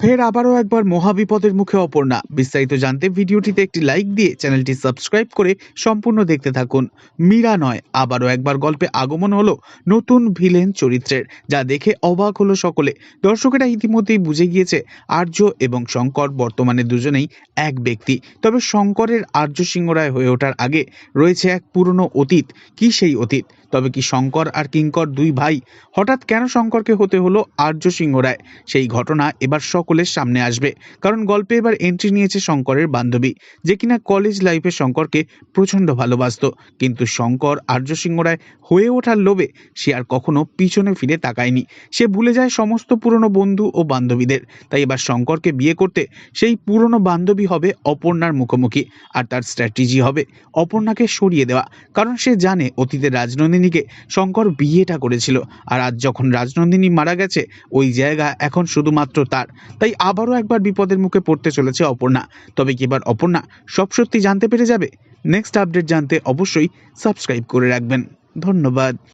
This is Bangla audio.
ফের আবারও একবার মহাবিপদের মুখে অপর্ণা। বিস্তারিত জানতে ভিডিওটিতে একটি লাইক দিয়ে চ্যানেলটি সাবস্ক্রাইব করে সম্পূর্ণ দেখতে থাকুন। মীরা নয়, আবারও একবার গল্পে আগমন হলো নতুন ভিলেন চরিত্রের, যা দেখে অবাক হলো সকলে। দর্শকেরা ইতিমধ্যেই বুঝে গিয়েছে, আর্য এবং শঙ্কর বর্তমানে দুজনেই এক ব্যক্তি। তবে শঙ্করের আর্য সিংহরায় হয়ে ওঠার আগে রয়েছে এক পুরনো অতীত। কি সেই অতীত? তবে কি শঙ্কর আর কিঙ্কর দুই ভাই হঠাৎ কেন শঙ্করকে হতে হলো আর্য সিংহ রায়? সেই ঘটনা এবার সকলের সামনে আসবে। কারণ গল্পে এবার এন্ট্রি নিয়েছে শঙ্করের বান্ধবী, যে কিনা কলেজ লাইফে শঙ্করকে প্রচণ্ড ভালোবাসত। কিন্তু শঙ্কর আর্য সিংহ রায় হয়ে ওঠার লোভে সে আর কখনো পিছনে ফিরে তাকায়নি। সে ভুলে যায় সমস্ত পুরনো বন্ধু ও বান্ধবীদের। তাই এবার শঙ্করকে বিয়ে করতে সেই পুরনো বান্ধবী হবে অপর্ণার মুখোমুখি। আর তার স্ট্র্যাটেজি হবে অপর্ণাকে সরিয়ে দেওয়া। কারণ সে জানে অতীতে রাজনন্দিনীকে শঙ্কর বিয়েটা করেছিল। আর আজ যখন রাজনন্দিনী মারা গেছে, ওই জায়গা এখন শুধুমাত্র তার। তাই আবারও একবার বিপদের মুখে পড়তে চলেছে অপর্ণা। তবে কি এবার অপর্ণা সব সত্যি জানতে পেরে যাবে? নেক্সট আপডেট জানতে অবশ্যই সাবস্ক্রাইব করে রাখবেন। ধন্যবাদ।